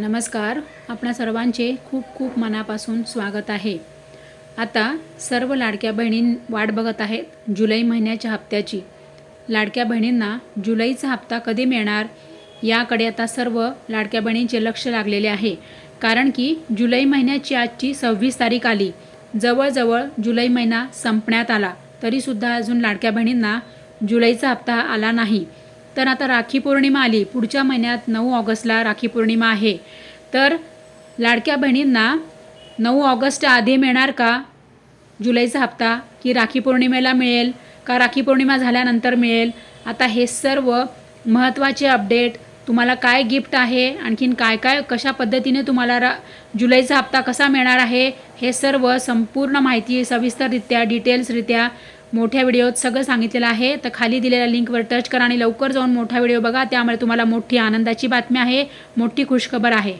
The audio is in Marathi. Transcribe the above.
नमस्कार. आपणा सर्वांचे खूप खूप मनापासून स्वागत आहे. आता सर्व लाडक्या बहिणी वाट बघत आहेत जुलै महिन्याच्या हप्त्याची. लाडक्या बहिणींना जुलैचा हप्ता कधी मिळणार याकडे आता सर्व लाडक्या बहिणींचे लक्ष लागलेले आहे. कारण की जुलै महिन्याची आजची सव्वीस तारीख आली. जवळजवळ जुलै महिना संपण्यात आला. तरीसुद्धा अजून लाडक्या बहिणींना जुलैचा हप्ता आला नाही. तर आता राखी पौर्णिमा आली. पुढच्या महिन्यात नऊ ऑगस्टला राखी पौर्णिमा आहे. तर लाडक्या बहिणींना नऊ ऑगस्ट आधी मिळणार का? जुलैचा हप्ता की राखी पौर्णिमेला मिळेल? का राखी पौर्णिमा झाल्यानंतर मिळेल? आता हे सर्व महत्त्वाचे अपडेट तुम्हाला काय गिफ्ट आहे? आणखीन काय काय कशा पद्धतीने तुम्हाला रा जुलैचा हप्ता कसा मिळणार आहे? हे सर्व संपूर्ण माहिती सविस्तररित्या डिटेल्सरित्या मोठ्या व्हिडिओत सगळं सांगितलेलं आहे. तर खाली दिलेल्या लिंकवर टच करा आणि लवकर जाऊन मोठा व्हिडिओ बघा. त्यामुळे तुम्हाला मोठी आनंदाची बातमी आहे. मोठी खुशखबर आहे.